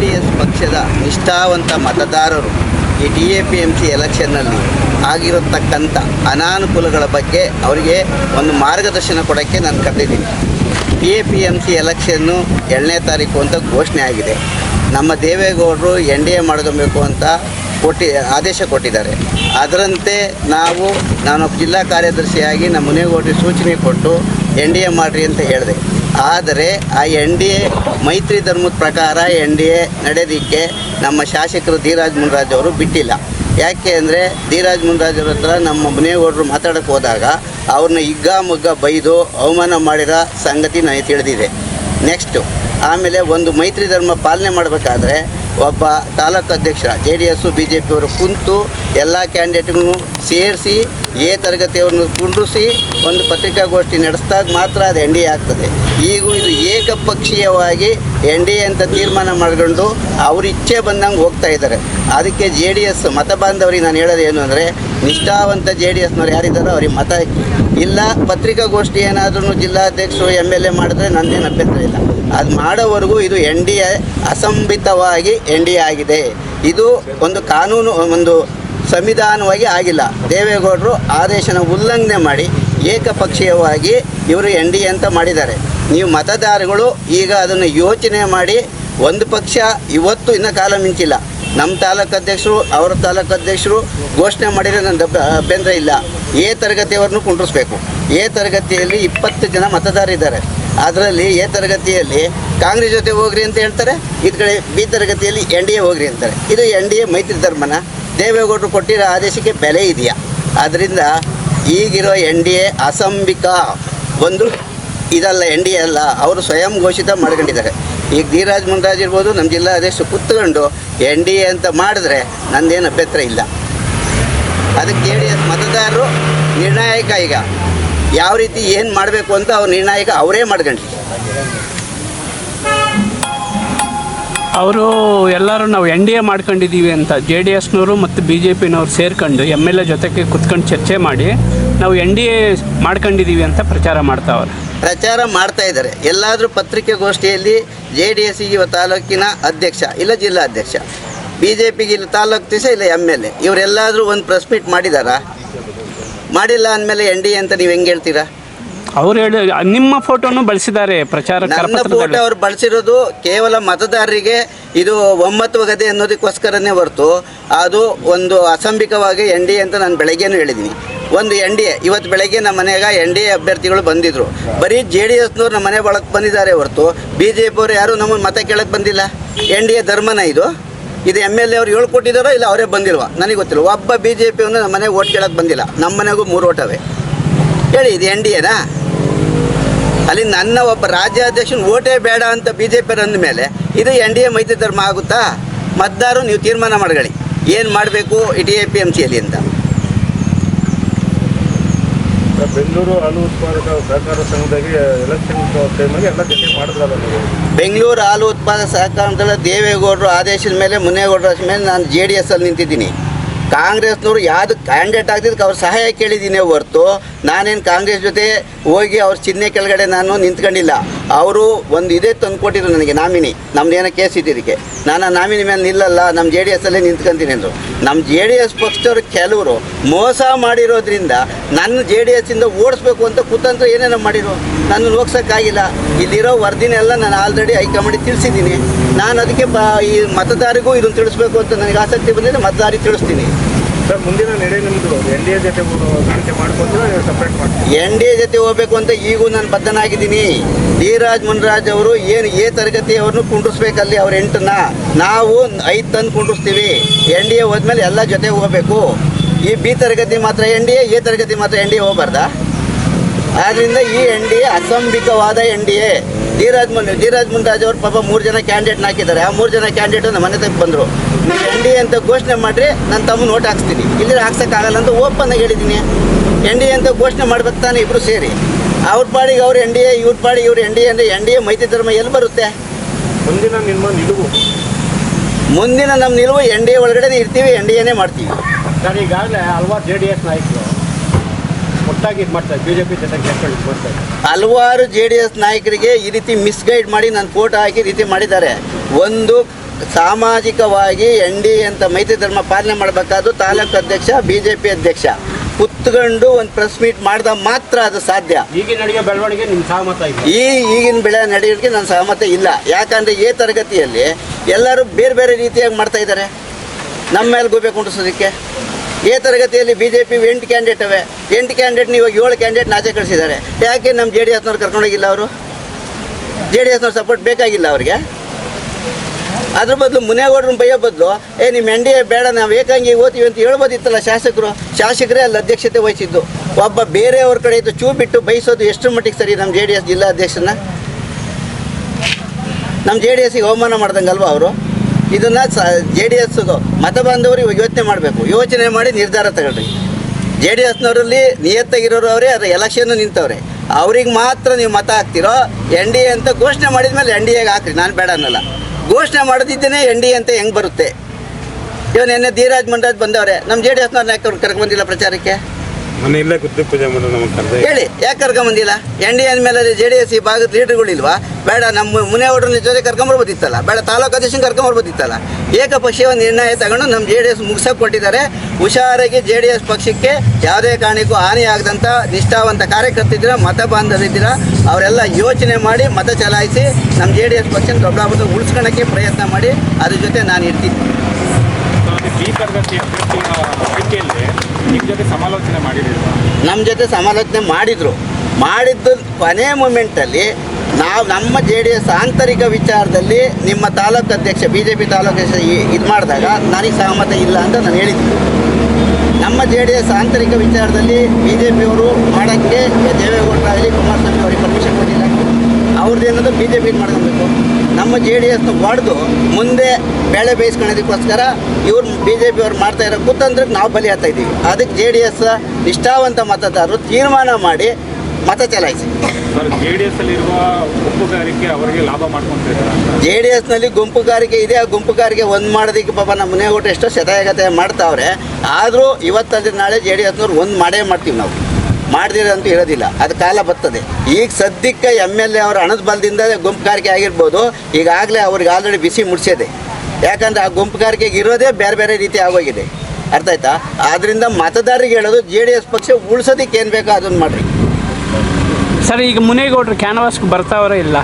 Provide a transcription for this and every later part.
D S ಪಕ್ಷದ ನಿಷ್ಠಾವಂತ ಮತದಾರರು ಈ D A P M C ಎಲೆಕ್ಷನ್ನಲ್ಲಿ ಆಗಿರತಕ್ಕಂಥ ಅನಾನುಕೂಲಗಳ ಬಗ್ಗೆ ಅವರಿಗೆ ಒಂದು ಮಾರ್ಗದರ್ಶನ ಕೊಡೋಕ್ಕೆ ನಾನು ಕರೆದಿದ್ದೀನಿ. D A P M C election ಎರಡನೇ ತಾರೀಕು ಅಂತ ಘೋಷಣೆ ಆಗಿದೆ. ನಮ್ಮ ದೇವೇಗೌಡರು ಎನ್ ಡಿ ಎ ಮಾಡ್ಕೊಬೇಕು ಅಂತ ಕೊಟ್ಟಿ ಆದೇಶ ಕೊಟ್ಟಿದ್ದಾರೆ. ಅದರಂತೆ ನಾವು, ನಾನು ಜಿಲ್ಲಾ ಕಾರ್ಯದರ್ಶಿಯಾಗಿ ನಮ್ಮ ಮುನೇಗೌಡರಿಗೆ ಸೂಚನೆ ಕೊಟ್ಟು ಎನ್ ಡಿ ಎ ಮಾಡಿರಿ ಅಂತ ಹೇಳಿದೆ. ಆದರೆ ಆ ಎನ್ ಡಿ ಎ ಮೈತ್ರಿ ಧರ್ಮದ ಪ್ರಕಾರ ಎನ್ ಡಿ ಎ ನಡೆಯೋದಕ್ಕೆ ನಮ್ಮ ಶಾಸಕರು ಧೀರಾಜ್ ಮುನ್ರಾಜ್ ಅವರು ಬಿಟ್ಟಿಲ್ಲ. ಯಾಕೆ ಅಂದರೆ ಧೀರಾಜ್ ಮುನ್ರಾಜ್ ಅವ್ರ ಹತ್ರ ನಮ್ಮ ಮನೆಯವರು ಮಾತಾಡೋಕ್ಕೆ ಹೋದಾಗ ಅವ್ರನ್ನ ಹಿಗ್ಗಾಮುಗ್ಗ ಬೈದು ಅವಮಾನ ಮಾಡಿರೋ ಸಂಗತಿ ನನಗೆ ತಿಳಿದಿದೆ. ನೆಕ್ಸ್ಟು ಆಮೇಲೆ ಒಂದು ಮೈತ್ರಿ ಧರ್ಮ ಪಾಲನೆ ಮಾಡಬೇಕಾದ್ರೆ ಒಬ್ಬ ತಾಲೂಕು ಅಧ್ಯಕ್ಷ J D S B J ಪಿಯವರು ಕುಂತು ಎಲ್ಲ ಕ್ಯಾಂಡಿಡೇಟ್ಗೂ ಸೇರಿಸಿ, ಎ ತರಗತಿಯವ್ರನ್ನು ಕುಂಡ್ರಿಸಿ, ಒಂದು ಪತ್ರಿಕಾಗೋಷ್ಠಿ ನಡೆಸಿದಾಗ ಮಾತ್ರ ಅದು ಎನ್ ಡಿ ಆಗ್ತದೆ. ಈಗ ಇದು ಏಕಪಕ್ಷೀಯವಾಗಿ ಎನ್ ಡಿ ಎ ಅಂತ ತೀರ್ಮಾನ ಮಾಡಿಕೊಂಡು ಅವ್ರ ಇಚ್ಛೆ ಬಂದಂಗೆ ಹೋಗ್ತಾ ಇದ್ದಾರೆ. ಅದಕ್ಕೆ ಜೆ ಡಿ ಎಸ್ ಮತ ಬಾಂಧವರಿಗೆ ನಾನು ಹೇಳೋದು ಏನು ಅಂದರೆ ನಿಷ್ಠಾವಂತ ಜೆ ಡಿ ಎಸ್ನವ್ರು ಯಾರಿದ್ದಾರೋ ಅವ್ರಿಗೆ ಮತ ಇಲ್ಲ. ಪತ್ರಿಕಾಗೋಷ್ಠಿ ಏನಾದ್ರೂ ಜಿಲ್ಲಾಧ್ಯಕ್ಷರು ಎಂ ಎಲ್ ಎ ಮಾಡಿದ್ರೆ ನಂದೇನು ಅಭ್ಯಂತರ ಇಲ್ಲ. ಅದು ಮಾಡೋವರೆಗೂ ಇದು ಎನ್ ಡಿ ಎ ಅಸಂಬಿತವಾಗಿ ಎನ್ ಡಿ ಎ ಆಗಿದೆ. ಇದು ಒಂದು ಕಾನೂನು, ಒಂದು ಸಂವಿಧಾನವಾಗಿ ಆಗಿಲ್ಲ. ದೇವೇಗೌಡರು ಆದೇಶನ ಉಲ್ಲಂಘನೆ ಮಾಡಿ ಏಕಪಕ್ಷೀಯವಾಗಿ ಇವರು ಎನ್ ಡಿ ಎ ಅಂತ ಮಾಡಿದ್ದಾರೆ. ನೀವು ಮತದಾರಗಳು ಈಗ ಅದನ್ನು ಯೋಚನೆ ಮಾಡಿ ಒಂದು ಪಕ್ಷ ಇವತ್ತು ಇನ್ನೂ ಕಾಲ ಮಿಂಚಿಲ್ಲ. ನಮ್ಮ ತಾಲೂಕು ಅಧ್ಯಕ್ಷರು, ಅವರ ತಾಲೂಕು ಅಧ್ಯಕ್ಷರು ಘೋಷಣೆ ಮಾಡಿದರೆ ನನ್ನ ಅಭ್ಯಂತರ ಇಲ್ಲ. ಎ ತರಗತಿಯವ್ರನ್ನು ಕುಂಡ್ರಿಸ್ಬೇಕು. ಎ ತರಗತಿಯಲ್ಲಿ ಇಪ್ಪತ್ತು ಜನ ಮತದಾರರಿದ್ದಾರೆ ಅದರಲ್ಲಿ ಎ ತರಗತಿಯಲ್ಲಿ ಕಾಂಗ್ರೆಸ್ ಜೊತೆ ಹೋಗ್ರಿ ಅಂತ ಹೇಳ್ತಾರೆ. ಇದು ಕಡೆ ಬಿ ತರಗತಿಯಲ್ಲಿ ಎನ್ ಡಿ ಎ ಹೋಗ್ರಿ ಅಂತಾರೆ. ಇದು ಎನ್ ಡಿ ಎ ಮೈತ್ರಿ ಧರ್ಮನ ದೇವೇಗೌಡರು ಕೊಟ್ಟಿರೋ ಆದೇಶಕ್ಕೆ ಬೆಲೆ ಇದೆಯಾ? ಆದ್ದರಿಂದ ಈಗಿರೋ ಎನ್ ಡಿ ಎ ಅಸಂಬಿಕ. ಒಂದು ಇದಲ್ಲ, ಎನ್ ಡಿ ಎ ಅಲ್ಲ, ಅವರು ಸ್ವಯಂ ಘೋಷಿತ ಮಾಡ್ಕೊಂಡಿದ್ದಾರೆ. ಈಗ ಧೀರಾಜ್ ಮುಂದಾಜ್ ಇರ್ಬೋದು ನಮ್ಮ ಜಿಲ್ಲಾ ಅಧ್ಯಕ್ಷ ಕುತ್ಕೊಂಡು ಎನ್ ಡಿ ಎ ಅಂತ ಮಾಡಿದ್ರೆ ನಂದೇನು ಅಭ್ಯಂತರ ಇಲ್ಲ. ಅದಕ್ಕೆ ಜೆ ಮತದಾರರು ನಿರ್ಣಾಯಕ ಈಗ. ಯಾವ ರೀತಿ ಏನು ಮಾಡಬೇಕು ಅಂತ ಅವ್ರು ನಿರ್ಣಾಯಕ ಅವರೇ ಮಾಡ್ಕೊಂಡ್ಲಿ ಅವರು ಎಲ್ಲರೂ ನಾವು ಎನ್ ಡಿ ಎ ಮಾಡ್ಕೊಂಡಿದ್ದೀವಿ ಅಂತ ಜೆ ಡಿ ಎಸ್ನವರು ಮತ್ತು ಬಿ ಜೆ ಪಿನವ್ರು ಸೇರ್ಕೊಂಡು ಎಂ ಎಲ್ ಎ ಜೊತೆಗೆ ಕುತ್ಕೊಂಡು ಚರ್ಚೆ ಮಾಡಿ ನಾವು ಎನ್ ಡಿ ಎ ಮಾಡ್ಕೊಂಡಿದ್ದೀವಿ ಅಂತ ಪ್ರಚಾರ ಮಾಡ್ತಾವ್ರೆ ಪ್ರಚಾರ ಮಾಡ್ತಾ ಇದ್ದಾರೆ. ಎಲ್ಲಾದರೂ ಪತ್ರಿಕೆಗೋಷ್ಠಿಯಲ್ಲಿ ಜೆ ಡಿ ಎಸ್ಸಿಗೆ ತಾಲೂಕಿನ ಅಧ್ಯಕ್ಷ ಇಲ್ಲ ಜಿಲ್ಲಾ ಅಧ್ಯಕ್ಷ, ಬಿ ಜೆ ಪಿಗೆ ಇಲ್ಲ ತಾಲೂಕು ದಿವಸ ಇಲ್ಲ ಎಂ ಎಲ್ ಎ, ಇವರೆಲ್ಲಾದರೂ ಒಂದು ಪ್ರೆಸ್ ಮೀಟ್ ಮಾಡಿದಾರಾ? ಮಾಡಿಲ್ಲ ಅಂದಮೇಲೆ ಎನ್ ಡಿ ಎ ಅಂತ ನೀವು ಹೆಂಗೆ ಹೇಳ್ತೀರಾ? ಅವ್ರು ಹೇಳಿ ನಿಮ್ಮ ಫೋಟೋನು ಬಳಸಿದ್ದಾರೆ ಪ್ರಚಾರ ನನ್ನ ಫೋಟೋ ಅವ್ರು ಬಳಸಿರೋದು ಕೇವಲ ಮತದಾರರಿಗೆ ಇದು ಒಮ್ಮತವಾಗದೆ ಅನ್ನೋದಕ್ಕೋಸ್ಕರನೇ ಹೊರತು ಅದು ಒಂದು ಅಸಂಬಿಕವಾಗಿ ಎನ್ ಡಿ ಎ ಅಂತ ನಾನು ಬೆಳಗ್ಗೆನೂ ಹೇಳಿದ್ದೀನಿ. ಒಂದು ಎನ್ ಡಿ ಎ ಇವತ್ತು ಬೆಳಗ್ಗೆ ನಮ್ಮ ಮನೆಯಾಗ ಎನ್ ಡಿ ಎ ಅಭ್ಯರ್ಥಿಗಳು ಬಂದಿದ್ರು. ಬರೀ ಜೆ ಡಿ ಎಸ್ನವ್ರು ನಮ್ಮ ಮನೆ ಒಳಗೆ ಬಂದಿದ್ದಾರೆ ಹೊರತು ಬಿ ಜೆ ಪಿಯವರು ಯಾರೂ ನಮ್ಮ ಮತ ಕೇಳಕ್ಕೆ ಬಂದಿಲ್ಲ. ಎನ್ ಡಿ ಎ ಧರ್ಮನ ಇದು. ಇದು ಎಂ ಎಲ್ ಎ ಅವ್ರು ಹೇಳ್ಕೊಟ್ಟಿದ್ದಾರೋ ಇಲ್ಲ ಅವರೇ ಬಂದಿಲ್ವಾ? ನನಗೆ ಗೊತ್ತಿಲ್ಲ. ಒಬ್ಬ ಬಿ ಜೆ ಪಿಯವನು ನಮ್ಮ ಮನೆಗೆ ಓಟ್ ಕೇಳಕ್ಕೆ ಬಂದಿಲ್ಲ. ನಮ್ಮ ಮನೆಗೂ ಮೂರು ಓಟವೆ. ಹೇಳಿ ಇದು ಎನ್ ಡಿ ಎನಾ ಅಲ್ಲಿ ನನ್ನ ಒಬ್ಬ ರಾಜ್ಯಾಧ್ಯಕ್ಷನ ಓಟೇ ಬೇಡ ಅಂತ ಬಿ ಜೆ ಪಿ ಅಂದ ಮೇಲೆ ಇದು ಎನ್ ಡಿ ಎ ಮೈತ್ರಿ ಧರ್ಮ ಆಗುತ್ತಾ? ಮತದಾರರು ನೀವು ತೀರ್ಮಾನ ಮಾಡ್ಕೊಳ್ಳಿ. ಏನು ಮಾಡಬೇಕು ಡಿ ಎ ಪಿ ಎಂ ಸಿಯಲ್ಲಿ ಅಂತ? ಬೆಂಗಳೂರು ಹಾಲು ಉತ್ಪಾದಕ ಸಹಕಾರ ಸಂಘದಾಗೆ ಎಲೆಕ್ಷನ್ ಟೈಮಾಗಿ ಎಲ್ಲ ಜೊತೆ ಮಾಡಿದ್ರಲ್ಲ ನೀವು. ಬೆಂಗಳೂರು ಹಾಲು ಉತ್ಪಾದಕ ಸಹಕಾರದಲ್ಲಿ ದೇವೇಗೌಡರು ಆದೇಶದ ಮೇಲೆ ಮುನೇಗೌಡರ ಮೇಲೆ ನಾನು ಜೆ ಡಿ ಎಸ್ ಅಲ್ಲಿ ನಿಂತಿದ್ದೀನಿ. ಕಾಂಗ್ರೆಸ್ನವರು ಯಾವ್ದು ಕ್ಯಾಂಡಿಡೇಟ್ ಆಗ್ತಿದ್ದಕ್ಕೆ ಅವ್ರ ಸಹಾಯ ಕೇಳಿದ್ದೀನಿ ಹೊರತು. ನಾನೇನು ಕಾಂಗ್ರೆಸ್ ಜೊತೆ ಹೋಗಿ ಅವ್ರ ಚಿಹ್ನೆ ಕೆಳಗಡೆ ನಾನು ನಿಂತ್ಕೊಂಡಿಲ್ಲ. ಅವರು ಒಂದು ಇದೇ ತಂದುಕೊಟ್ಟಿದ್ರು ನನಗೆ ನಾಮಿನಿ. ನಮ್ದು ಏನೋ ಕೇಸ್ ಇದ್ದಿದ್ದಕ್ಕೆ. ನಾನು ನಾಮಿನಿ ಮೇಲೆ ನಿಲ್ಲಲ್ಲ ನಮ್ಮ ಜೆ ಡಿ ಎಸ್ಸಲ್ಲೇ ನಿಂತ್ಕೊಂತೀನಿ ಅಂದರು. ನಮ್ಮ ಜೆ ಡಿ ಎಸ್ ಪಕ್ಷದವ್ರು ಕೆಲವರು ಮೋಸ ಮಾಡಿರೋದ್ರಿಂದ ನನ್ನ ಜೆ ಡಿ ಎಸ್ಸಿಂದ ಓಡಿಸ್ಬೇಕು ಅಂತ ಕುತಂತ್ರ ಏನೇನೋ ಮಾಡಿರೋ ನಾನು ಹೋಗ್ಸೋಕ್ಕಾಗಿಲ್ಲ. ಇಲ್ಲಿರೋ ವರದಿನೆಲ್ಲ ನಾನು ಆಲ್ರೆಡಿ ಹೈಕಮಾಂಡಿಗೆ ತಿಳಿಸಿದ್ದೀನಿ. ನಾನು ಅದಕ್ಕೆ ಈ ಮತದಾರಿಗೂ ಇದನ್ನು ತಿಳಿಸ್ಬೇಕು ಅಂತ ನನಗೆ ಆಸಕ್ತಿ ಬಂದಿದೆ ಮತದಾರಿಗೆ ತಿಳಿಸ್ತೀನಿ. ಮುಂದಿನ ನಡೆ ನಿಮ್ಮದು ಎನ್ ಡಿ ಎ ಜೊತೆ ಸಪ್ರೇಟ್ ಮಾಡ್ತೀವಿ ಎನ್ ಡಿ ಎ ಜೊತೆ ಹೋಗ್ಬೇಕು ಅಂತ ಈಗೂ ನಾನು ಬದ್ಧನಾಗಿದ್ದೀನಿ. ಧೀರಾಜ್ ಮುನ್ರಾಜ್ ಅವರು ಏನು ಎ ತರಗತಿಯವ್ರನ್ನು ಕುಂಡ್ರಿಸ್ಬೇಕಲ್ಲಿ ಅವ್ರ ಎಂಟನ್ನ. ನಾವು ಐದು ತಂದು ಕುಂಡ್ರಿಸ್ತೀವಿ. ಎನ್ ಡಿ ಎ ಹೋದ್ಮೇಲೆ ಎಲ್ಲ ಜೊತೆ ಹೋಗಬೇಕು. ಈ ಬಿ ತರಗತಿ ಮಾತ್ರ ಎನ್ ಡಿ ಎ ಎ ತರಗತಿ ಮಾತ್ರ ಎನ್ ಡಿ ಎ ಹೋಗ್ಬಾರ್ದಾ? ಆದ್ದರಿಂದ ಈ ಎನ್ ಡಿ ಎ ಅಸಂಬಿಕವಾದ ಎನ್ ಡಿ ಎ ಧೀರಾಜ್ ಮುನ್ ಧೀರಾಜ್ ಮುಂಡಾಜ್ ಅವ್ರು ಪಾಪ ಮೂರು ಜನ ಕ್ಯಾಂಡಿಡೇಟ್ ಹಾಕಿದ್ದಾರೆ. ಆ ಮೂರು ಜನ ಕ್ಯಾಂಡಿಡೇಟ್ ನಮ್ಮ ಮನೆ ಬಂದರು. ನೀವು ಎನ್ ಡಿ ಎ ಅಂತ ಘೋಷಣೆ ಮಾಡಿರಿ ನಾನು ತಮ್ಮ ನೋಟ್ ಹಾಕ್ಸ್ತೀನಿ. ಇಲ್ಲಿ ಹಾಕ್ಸೋಕ್ಕಾಗಲ್ಲ ಅಂತ ಓಪನ್ ಆಗಿ ಹೇಳಿದ್ದೀನಿ. ಎನ್ ಡಿ ಎ ಅಂತ ಘೋಷಣೆ ಮಾಡ್ಬೇಕು ತಾನೆ ಇಬ್ಬರು ಸೇರಿ. ಅವ್ರ ಪಾಡಿಗೆ ಅವ್ರು ಎನ್ ಡಿ ಎ ಇವ್ರ ಪಾಡಿಗೆ ಇವ್ರು ಎನ್ ಡಿ ಎ ಅಂದರೆ ಎನ್ ಡಿ ಎ ಮೈತ್ರಿ ಧರ್ಮ ಎಲ್ಲಿ ಬರುತ್ತೆ? ಮುಂದಿನ ನಿಮ್ಮ ನಿಲುವು. ಮುಂದಿನ ನಮ್ಮ ನಿಲುವು ಎನ್ ಡಿ ಎ ಒಳಗಡೆ ಇರ್ತೀವಿ ಎನ್ ಡಿ ಎನೇ ಮಾಡ್ತೀವಿ. ಸರ್ ಈಗಾಗಲೇ ಹಲವಾರು ಜೆ ಡಿ ಎಸ್ ನಾಯಕರು ಒಟ್ಟಾಗಿ ಇದು ಮಾಡ್ತಾರೆ ಬಿಜೆಪಿ ಜೊತೆಗೆ ಸೇರ್ಕೊಂಡು ಇದು ಮಾಡ್ತಾರೆ ಹಲವಾರು ಜೆ ಡಿ ಎಸ್ ನಾಯಕರಿಗೆ ಈ ರೀತಿ ಮಿಸ್ಗೈಡ್ ಮಾಡಿ ನಾನು ಫೋಟೋ ಹಾಕಿ ರೀತಿ ಮಾಡಿದ್ದಾರೆ. ಒಂದು ಸಾಮಾಜಿಕವಾಗಿ ಎನ್ ಡಿ ಅಂತ ಮೈತ್ರಿ ಧರ್ಮ ಪಾಲನೆ ಮಾಡಬೇಕಾದ್ರು ತಾಲೂಕು ಅಧ್ಯಕ್ಷ ಬಿಜೆಪಿ ಅಧ್ಯಕ್ಷ. ಕುತ್ಕೊಂಡು ಒಂದು ಪ್ರೆಸ್ ಮೀಟ್ ಮಾಡಿದ ಮಾತ್ರ ಅದು ಸಾಧ್ಯ. ಈಗಿನ ನಡಿಗೆ ಬೆಳವಣಿಗೆ ನಿಮ್ಮ ಸಹಮತ ಈ ಈಗಿನ ಬೆಳೆ ನಡೆಯೋಕ್ಕೆ ನನ್ನ ಸಹಮತ ಇಲ್ಲ. ಯಾಕಂದರೆ ಎ ತರಗತಿಯಲ್ಲಿ ಎಲ್ಲರೂ ಬೇರೆ ಬೇರೆ ರೀತಿಯಾಗಿ ಮಾಡ್ತಾ ಇದ್ದಾರೆ. ನಮ್ಮ ಮೇಲೆ ಗೋಬೆ ಕುಂಡಿಸೋದಕ್ಕೆ. ಎ ತರಗತಿಯಲ್ಲಿ ಬಿ ಜೆ ಪಿ ಎಂಟು ಕ್ಯಾಂಡಿಡೇಟ್ ಅವೆ. ಎಂಟು ಕ್ಯಾಂಡಿಡೇಟ್ ಇವಾಗ ಏಳು ಕ್ಯಾಂಡಿಡೇಟ್ ನಾಚೆ ಕಳಿಸಿದ್ದಾರೆ. ಯಾಕೆ ನಮ್ಮ ಜೆ ಡಿ ಎಸ್ನವ್ರು ಕರ್ಕೊಂಡೋಗಿಲ್ಲ ಅವರು? ಜೆ ಡಿ ಎಸ್ನವ್ರು ಸಪೋರ್ಟ್ ಬೇಕಾಗಿಲ್ಲ ಅವ್ರಿಗೆ? ಅದ್ರ ಬದಲು ಮುನೇಗೌಡ್ರನ್ನ ಬೈಯೋ ಬದಲು, ಏ ನಿಮ್ಮ ಎನ್ ಡಿ ಎ ಬೇಡ, ನಾವು ಏಕಾಂಗಿ ಓದ್ತೀವಿ ಅಂತ ಹೇಳ್ಬೋದಿತ್ತಲ್ಲ ಶಾಸಕರು. ಶಾಸಕರೇ ಅಲ್ಲಿ ಅಧ್ಯಕ್ಷತೆ ವಹಿಸಿದ್ದು. ಒಬ್ಬ ಬೇರೆಯವ್ರ ಕಡೆ ಇದ್ದು ಚೂ ಬಿಟ್ಟು ಬಯಸೋದು ಎಷ್ಟು ಮಟ್ಟಿಗೆ ಸರಿ ನಮ್ಮ ಜೆ ಡಿ ಎಸ್ ಜಿಲ್ಲಾ ಅಧ್ಯಕ್ಷನ? ನಮ್ಮ ಜೆ ಡಿ ಎಸ್ಗೆ ಅವಮಾನ ಮಾಡ್ದಂಗಲ್ವಾ ಅವರು? ಇದನ್ನು ಜೆ ಡಿ ಎಸ್ ಮತ ಬಾಂಧವರು ಯೋಚನೆ ಮಾಡಬೇಕು. ಯೋಚನೆ ಮಾಡಿ ನಿರ್ಧಾರ ತಗೊಳ್ರಿ. ಜೆ ಡಿ ಎಸ್ನವರಲ್ಲಿ ನಿಯತ್ತಾಗಿರೋರು ಅವರೇ ಅದು ಎಲೆಕ್ಷನ್ ನಿಂತವ್ರೆ. ಅವ್ರಿಗೆ ಮಾತ್ರ ನೀವು ಮತ ಹಾಕ್ತಿರೋ ಎನ್ ಡಿ ಎ ಅಂತ ಘೋಷಣೆ ಮಾಡಿದ ಮೇಲೆ ಎನ್ ಡಿ ಎಗೆ ಹಾಕ್ರಿ. ನಾನು ಬೇಡ ಅನ್ನಲ್ಲ. ಘೋಷಣೆ ಮಾಡದಿದ್ದೇನೆ ಎನ್ ಡಿ ಎ ಅಂತ ಹೆಂಗೆ ಬರುತ್ತೆ? ಇವಾಗ ನಿನ್ನೆ ಧೀರಾಜ್ ಮಂಡ್ರಾಜ್ ಬಂದವ್ರೆ. ನಮ್ಮ ಜೆ ಡಿ ಎಸ್ನವ್ರನ್ನ ಯಾಕೆ ಕರ್ಕೊಂಡು ಬಂದಿಲ್ಲ ಪ್ರಚಾರಕ್ಕೆ? ಹೇಳಿ, ಯಾಕೆ ಕರ್ಕೊಂಬಂದಿಲ್ಲ? ಎನ್ ಡಿ ಎನ್ ಮೇಲೆ ಜೆ ಡಿ ಎಸ್ ಈ ಭಾಗದ ಲೀಡರ್ಗಳಿಲ್ವಾ ಬೇಡ, ನಮ್ಮ ಮುನೆ ಹೊಡ್ರನ್ನ ಜೊತೆ ಕರ್ಕೊಂಬರ್ಬೋದಿತ್ತಲ್ಲ. ಬೇಡ, ತಾಲೂಕು ಅಧ್ಯಕ್ಷನ ಕರ್ಕೊಂಬರ್ಬೋದಿತ್ತಲ್ಲ. ಏಕಪಕ್ಷೀಯ ಒಂದು ನಿರ್ಣಯ ತಗೊಂಡು ನಮ್ಮ ಜೆ ಡಿ ಎಸ್ ಮುಗಿಸೋಕೆ ಕೊಟ್ಟಿದ್ದಾರೆ. ಹುಷಾರಾಗಿ ಜೆ ಡಿ ಎಸ್ ಪಕ್ಷಕ್ಕೆ ಯಾವುದೇ ಕಾರಣಕ್ಕೂ ಹಾನಿ ಆಗದಂಥ ನಿಷ್ಠಾವಂತ ಕಾರ್ಯಕರ್ತಿದ್ದೀರ ಮತ ಬಾಂಧವಿದ್ದೀರ ಅವರೆಲ್ಲ ಯೋಚನೆ ಮಾಡಿ ಮತ ಚಲಾಯಿಸಿ ನಮ್ಮ ಜೆ ಡಿ ಎಸ್ ಪಕ್ಷನ ದೊಡ್ಡ ಉಳಿಸ್ಕೊಳ್ಳೋಕ್ಕೆ ಪ್ರಯತ್ನ ಮಾಡಿ, ಅದ್ರ ಜೊತೆ ನಾನು ಇರ್ತೀನಿ. ಆಯ್ಕೆಯಲ್ಲಿ ನಿಮ್ಮ ಜೊತೆ ಸಮಾಲೋಚನೆ ನಮ್ಮ ಜೊತೆ ಸಮಾಲೋಚನೆ ಮಾಡಿದರು. ಮಾಡಿದ್ದು ಕೊನೆ ಮೂಮೆಂಟಲ್ಲಿ ನಾವು ನಮ್ಮ ಜೆ ಡಿ ಎಸ್ ಆಂತರಿಕ ವಿಚಾರದಲ್ಲಿ ನಿಮ್ಮ ತಾಲೂಕು ಅಧ್ಯಕ್ಷ, ಬಿ ಜೆ ಪಿ ತಾಲೂಕು ಅಧ್ಯಕ್ಷ ಇದು ಮಾಡಿದಾಗ ನನಗೆ ಸಹಮತ ಇಲ್ಲ ಅಂತ ನಾನು ಹೇಳಿದ್ದೆ. ನಮ್ಮ ಜೆ ಡಿ ಎಸ್ ಆಂತರಿಕ ವಿಚಾರದಲ್ಲಿ ಬಿ ಜೆ ಪಿಯವರು ಮಾಡೋಕ್ಕೆ ದೇವೇಗೌಡರಾಗಲಿ ಕುಮಾರಸ್ವಾಮಿ ಅವರಿಗೆ ಪರ್ಮಿಷನ್ ಕೊಟ್ಟಿಲ್ಲ. ಅವ್ರದ್ದು ಅನ್ನೋದು ಬಿ ಜೆ ಪಿ ಮಾಡ್ಕೊಬೇಕು. ನಮ್ಮ ಜೆ ಡಿ ಎಸ್ನ ಹೊಡೆದು ಮುಂದೆ ಬೇಳೆ ಬೇಯಿಸ್ಕೊಳ್ಳೋದಕ್ಕೋಸ್ಕರ ಇವ್ರು ಬಿ ಜೆ ಪಿ ಅವ್ರು ಮಾಡ್ತಾ ಇರೋ ಕುತಂತ್ರಕ್ಕೆ ನಾವು ಬಲಿ ಆಗ್ತಾ ಇದ್ದೀವಿ. ಅದಕ್ಕೆ ಜೆ ಡಿ ಎಸ್ ನಿಷ್ಠಾವಂತ ಮತದಾರರು ತೀರ್ಮಾನ ಮಾಡಿ ಮತ ಚಲಾಯಿಸಿ. ಜೆ ಡಿ ಎಸ್ ಅಲ್ಲಿರುವ ಗುಂಪುಗಾರಿಕೆ ಅವರಿಗೆ ಲಾಭ ಮಾಡ್ಕೊಂತಿದ್ದಾರೆ ಅಂತ. ಜೆ ಡಿ ಎಸ್ನಲ್ಲಿ ಗುಂಪುಗಾರಿಕೆ ಇದೆ ಆ ಗುಂಪುಗಾರಿಕೆ ಒಂದು ಮಾಡೋದಕ್ಕೆ ಪಾಪ ನಮ್ಮ ಮುನೇಗೌಡ ಎಷ್ಟೋ ಶತಾಯಗತೆ ಮಾಡ್ತಾವ್ರೆ. ಆದರೂ ಇವತ್ತಂದ್ರೆ ನಾಳೆ ಜೆ ಡಿ ಎಸ್ನವ್ರು ಒಂದು ಮಾಡೇ ಮಾಡ್ತೀವಿ ನಾವು. ಮಾಡ್ದಿರಂತೂ ಹೇಳೋದಿಲ್ಲ. ಅದು ಕಾಲ ಬರ್ತದೆ. ಈಗ ಸದ್ಯಕ್ಕೆ ಎಂ ಎಲ್ ಎ ಅವರ ಹಣದ ಬಲದಿಂದ ಗುಂಪುಗಾರಿಕೆ ಆಗಿರ್ಬೋದು ಈಗಾಗಲೇ ಅವ್ರಿಗೆ ಆಲ್ರೆಡಿ ಬಿಸಿ ಮುಡಿಸಿದೆ ಯಾಕಂದ್ರೆ ಆ ಗುಂಪುಗಾರಿಕೆಗೆ ಇರೋದೇ ಬೇರೆ ಬೇರೆ ರೀತಿ ಆಗೋಗಿದೆ. ಅರ್ಥ ಆಯ್ತಾ? ಆದ್ದರಿಂದ ಮತದಾರರಿಗೆ ಹೇಳೋದು ಜೆ ಡಿ ಎಸ್ ಪಕ್ಷ ಉಳಿಸೋದಕ್ಕೆ ಏನು ಬೇಕೋ ಅದನ್ನು ಮಾಡಿರಿ. ಸರ್ ಈಗ ಮುನೇಗೌಡರು ಕ್ಯಾನ್ವಾಸ್ಗೆ ಬರ್ತಾವರೇ ಇಲ್ಲ?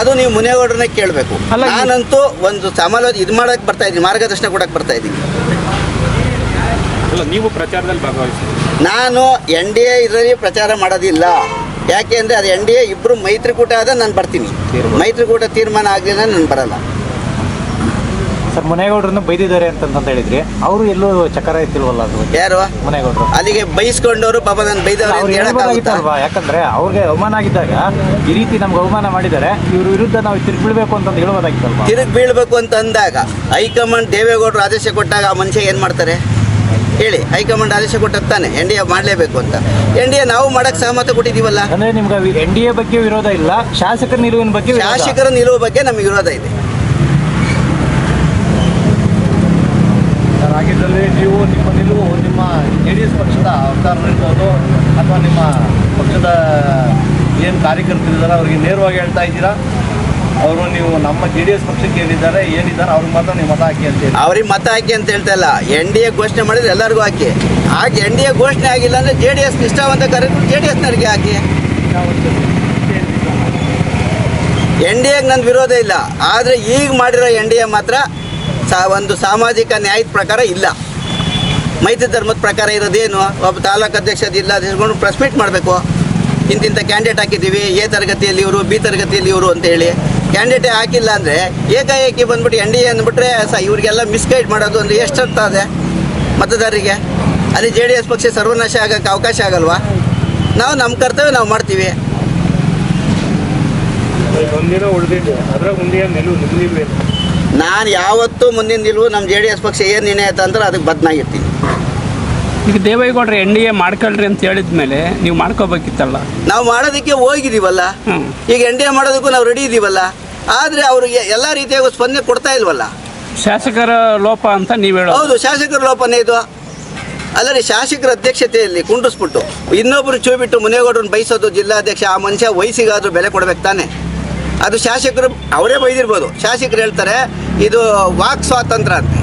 ಅದು ನೀವು ಮುನೇಗೌಡ್ರನ್ನೇ ಕೇಳಬೇಕು. ಅಲ್ಲ, ನಾನಂತೂ ಒಂದು ಸಮಾಲೋಚನೆ ಇದು ಮಾಡೋಕ್ಕೆ ಬರ್ತಾ ಇದ್ದೀನಿ ಮಾರ್ಗದರ್ಶನ ಕೊಡೋಕ್ಕೆ ಬರ್ತಾ ಇದ್ದೀನಿ. ಅಲ್ಲ ನೀವು ಪ್ರಚಾರದಲ್ಲಿ ಭಾಗವಹಿಸಿದ್ರಿ ನಾನು ಎನ್ ಡಿ ಎ ಇದರಲ್ಲಿ ಪ್ರಚಾರ ಮಾಡೋದಿಲ್ಲ. ಯಾಕೆ ಅಂದರೆ ಅದು ಎನ್ ಡಿ ಎ ಇಬ್ಬರು ಮೈತ್ರಿಕೂಟ ಆದರೆ ನಾನು ಬರ್ತೀನಿ. ಮೈತ್ರಿಕೂಟ ತೀರ್ಮಾನ ಆಗಲಿಲ್ಲ ನಾನು ಬರಲ್ಲ. ಸರ್ ಮುನೇಗೌಡ್ರನ್ನ ಬೈದಿದ್ದಾರೆ ಅಂತಂತ ಹೇಳಿದ್ರಿ. ಅವರು ಎಲ್ಲೂ ಚಕರ ಇತ್ತಿಲ್ವಲ್ಲ ಅದು ಯಾರು? ಮುನೇಗೌಡರು. ಅಲ್ಲಿಗೆ ಬೈಸ್ಕೊಂಡವರು ಪಾಪ ನಾನು ಬೈದವ್ರು ಅವ್ರು ಅಂತ ಹೇಳಕ್ಕಾಗುತ್ತಾ? ಯಾಕಂದ್ರೆ ಅವ್ರಿಗೆ ಅವಮಾನ ಆಗಿದ್ದಾಗ ಈ ರೀತಿ ನಮ್ಗೆ ಅವಮಾನ ಮಾಡಿದ್ದಾರೆ. ಇವ್ರ ವಿರುದ್ಧ ನಾವು ತಿರುಗಿ ಬೀಳ್ಬೇಕು ಅಂತ ಹೇಳುವುದಾಗಿತ್ತಲ್ವಾ? ತಿರುಗಿ ಬೀಳ್ಬೇಕು ಅಂತ ಅಂದಾಗ ಹೈಕಮಾಂಡ್ ದೇವೇಗೌಡರು ಆದೇಶ ಕೊಟ್ಟಾಗ ಆ ಮನುಷ್ಯ ಏನು ಮಾಡ್ತಾರೆ? ಹೇಳಿ ಹೈಕಮಾಂಡ್ ಆದೇಶ ಕೊಟ್ಟಾನೆ ಎನ್ ಡಿ ಎ ಮಾಡಲೇಬೇಕು ಅಂತ. ಎನ್ ಡಿ ಎ ನಾವು ಮಾಡಕ್ಕೆ ಸಹಮತ ಕೊಟ್ಟಿದ್ದೀವಲ್ಲ? ಅಂದ್ರೆ ನಿಮ್ಗೆ ಎನ್ ಡಿ ಎ ಬಗ್ಗೆ ವಿರೋಧ ಇಲ್ಲ ಶಾಸಕರ ನಿಲುವಿನ ಬಗ್ಗೆ ವಿರೋಧ. ಶಾಸಕರ ನಿಲುವು ಬಗ್ಗೆ ನಮಗೆ ವಿರೋಧ ಇದೆ. ಹಾಗಿದ್ದಲ್ಲಿ ನೀವು ನಿಮ್ಮ ನಿಲುವು ನಿಮ್ಮ ಜೆ ಡಿ ಎಸ್ ಪಕ್ಷದ ಅವತಾರರಿರ್ಬೋದು ಅಥವಾ ನಿಮ್ಮ ಪಕ್ಷದ ಏನು ಕಾರ್ಯಕರ್ತರಿದ್ದಾರೆ ಅವರಿಗೆ ನೇರವಾಗಿ ಹೇಳ್ತಾ ಇದ್ದೀರಾ? ಅವರು ನೀವು ನಮ್ಮ ಜೆ ಡಿ ಎಸ್ ಪಕ್ಷಕ್ಕೆ ಏನಿದ್ದಾರೆ ಏನಿದ್ದಾರೆ ಅವ್ರಿಗೆ ಮಾತ್ರ ನೀವು ಮತ ಹಾಕಿ ಅಂತ ಅವ್ರಿಗೆ ಮತ ಹಾಕಿ ಅಂತ ಹೇಳ್ತಾ ಇಲ್ಲ. ಎನ್ ಡಿ ಎ ಘೋಷಣೆ ಮಾಡಿದ್ರೆ ಎಲ್ಲರಿಗೂ ಹಾಕಿ. ಹಾಗೆ ಎನ್ ಡಿ ಎ ಘೋಷಣೆ ಆಗಿಲ್ಲ ಅಂದರೆ ಜೆ ಡಿ ಎಸ್ ನಿಷ್ಠಾವಂತ ಕಾರ್ಯಕರ್ತರು ಜೆ ಡಿ ಎಸ್ನವ್ರಿಗೆ ಹಾಕಿ. ಎನ್ ಡಿ ಎಗೆ ನನ್ನ ವಿರೋಧ ಇಲ್ಲ. ಆದರೆ ಈಗ ಮಾಡಿರೋ ಎನ್ ಡಿ ಎ ಮಾತ್ರ ಸಾ ಒಂದು ಸಾಮಾಜಿಕ ನ್ಯಾಯದ ಪ್ರಕಾರ ಇಲ್ಲ. ಮೈತ್ರಿ ಧರ್ಮದ ಪ್ರಕಾರ ಇರೋದೇನು? ಒಬ್ಬ ತಾಲೂಕು ಅಧ್ಯಕ್ಷ ಜಿಲ್ಲಾಧ್ಯಕ್ಷಗಳು ಪ್ರೆಸ್ ಮೀಟ್ ಮಾಡಬೇಕು. ಇಂತಿಂಥ ಕ್ಯಾಂಡಿಡೇಟ್ ಹಾಕಿದ್ದೀವಿ. ಎ ತರಗತಿಯಲ್ಲಿ ಇವರು, ಬಿ ತರಗತಿಯಲ್ಲಿ ಇವರು ಅಂತ ಹೇಳಿ. ಕ್ಯಾಂಡಿಡೇಟೇ ಹಾಕಿಲ್ಲ ಅಂದರೆ ಏಕಾಏಕಿ ಬಂದ್ಬಿಟ್ಟು ಎನ್ ಡಿ ಎ ಅಂದ್ಬಿಟ್ರೆ ಸ ಇವ್ರಿಗೆಲ್ಲ ಮಿಸ್ಗೈಡ್ ಮಾಡೋದು ಅಂದರೆ ಎಷ್ಟಾಗ್ತದೆ ಇದೆ ಮತದಾರರಿಗೆ? ಅಲ್ಲಿ ಜೆ ಡಿ ಎಸ್ ಪಕ್ಷ ಸರ್ವನಾಶ ಆಗೋಕ್ಕೆ ಅವಕಾಶ ಆಗಲ್ವಾ? ನಾವು ನಮ್ಮ ಕರ್ತವ್ಯ ನಾವು ಮಾಡ್ತೀವಿ. ನಾನು ಯಾವತ್ತೂ ಮುಂದಿನ ನಿಲುವು ನಮ್ಮ ಜೆ ಡಿ ಎಸ್ ಪಕ್ಷ ಏನು ನಿರ್ಣಯ ಅಂದ್ರೆ ಅದಕ್ಕೆ ಬದನಾಗಿರ್ತೀನಿ. ಈಗ ದೇವೇಗೌಡರು ಎನ್ ಡಿ ಎ ಮಾಡ್ಕೊಳ್ರಿ ಅಂತ ಹೇಳಿದ ಮೇಲೆ ನೀವು ಮಾಡ್ಕೋಬೇಕಿತ್ತಲ್ಲ? ನಾವು ಮಾಡೋದಕ್ಕೆ ಹೋಗಿದ್ದೀವಲ್ಲ? ಈಗ ಎನ್ ಡಿ ಎ ಮಾಡೋದಕ್ಕೂ ನಾವು ರೆಡಿ ಇದ್ದೀವಲ್ಲ ಆದರೆ ಅವ್ರಿಗೆ ಎಲ್ಲ ರೀತಿಯಾಗಿ ಸ್ಪಂದನೆ ಕೊಡ್ತಾ ಇಲ್ವಲ್ಲ? ಶಾಸಕರ ಲೋಪ ಅಂತ ನೀವು ಹೇಳೋದು. ಹೌದು ಶಾಸಕರ ಲೋಪನೇ ಇದು. ಅಲ್ಲರಿ ಶಾಸಕರ ಅಧ್ಯಕ್ಷತೆಯಲ್ಲಿ ಕುಂಡಿಸ್ಬಿಟ್ಟು ಇನ್ನೊಬ್ಬರು ಚೂ ಬಿಟ್ಟು ಮುನೇಗೌಡರನ್ನ ಬಯಸೋದು ಜಿಲ್ಲಾಧ್ಯಕ್ಷ ಆ ಮನುಷ್ಯ ವಯಸ್ಸಿಗಾದರೂ ಬೆಲೆ ಕೊಡ್ಬೇಕು ತಾನೆ. ಅದು ಶಾಸಕರು ಅವರೇ ಬೈದಿರ್ಬೋದು. ಶಾಸಕರು ಹೇಳ್ತಾರೆ ಇದು ವಾಕ್ ಸ್ವಾತಂತ್ರ್ಯ ಅಂತ.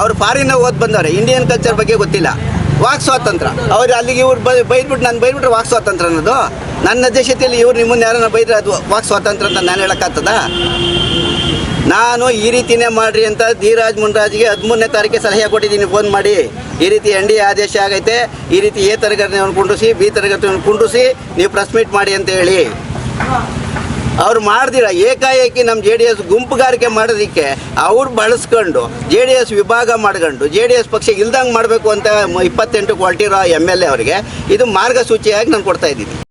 ಅವ್ರು ಫಾರಿನ್ ಓದ್ ಬಂದವ್ರೆ. ಇಂಡಿಯನ್ ಕಲ್ಚರ್ ಬಗ್ಗೆ ಗೊತ್ತಿಲ್ಲ. ವಾಕ್ ಸ್ವಾತಂತ್ರ್ಯ ಅವ್ರು ಅಲ್ಲಿಗೆ ಇವ್ರು ಬೈ ಬೈದ್ಬಿಟ್ಟು ನಾನು ಬೈದ್ಬಿಟ್ರೆ ವಾಕ್ ಸ್ವಾತಂತ್ರ್ಯ ಅನ್ನೋದು. ನನ್ನ ಅಧ್ಯಕ್ಷತೆಯಲ್ಲಿ ಇವ್ರು ನಿಮ್ಮನ್ನ ಯಾರನ್ನ ಬೈದ್ರೆ ಅದು ವಾಕ್ ಸ್ವಾತಂತ್ರ್ಯ ಅಂತ ನಾನು ಹೇಳಕ್ಕಾಗ್ತದ? ನಾನು ಈ ರೀತಿನೇ ಮಾಡ್ರಿ ಅಂತ ಧೀರಾಜ್ ಮುನ್ರಾಜ್ಗೆ ಹದಿಮೂರನೇ ತಾರೀಕಿಗೆ ಸಲಹೆ ಕೊಟ್ಟಿದ್ದೀನಿ. ಫೋನ್ ಮಾಡಿ. ಈ ರೀತಿ ಎನ್ ಡಿ ಆದೇಶ ಆಗೈತೆ. ಈ ರೀತಿ ಎ ತರಗತಿಯನ್ನು ಕುಂಡ್ರಿಸಿ, ಬಿ ತರಗತಿಯನ್ನು ಕುಂಡ್ರಿಸಿ, ನೀವು ಪ್ರೆಸ್ ಮೀಟ್ ಮಾಡಿ ಅಂತ ಹೇಳಿ. ಅವ್ರು ಮಾಡ್ದಿರ ಏಕಾಏಕಿ ನಮ್ಮ ಜೆ ಡಿ ಎಸ್ ಗುಂಪುಗಾರಿಕೆ ಮಾಡೋದಕ್ಕೆ ಅವ್ರು ಬಳಸ್ಕೊಂಡು ಜೆ ಡಿ ಎಸ್ ವಿಭಾಗ ಮಾಡ್ಕೊಂಡು ಜೆ ಡಿ ಎಸ್ ಪಕ್ಷ ಇಲ್ದಂಗೆ ಮಾಡಬೇಕು ಅಂತ ಇಪ್ಪತ್ತೆಂಟು ಕ್ವಾಲ್ಟಿರೋ ಎಂ ಎಲ್ ಎ ಅವರಿಗೆ ಇದು ಮಾರ್ಗಸೂಚಿಯಾಗಿ ನಾನು ಕೊಡ್ತಾ ಇದ್ದೀನಿ.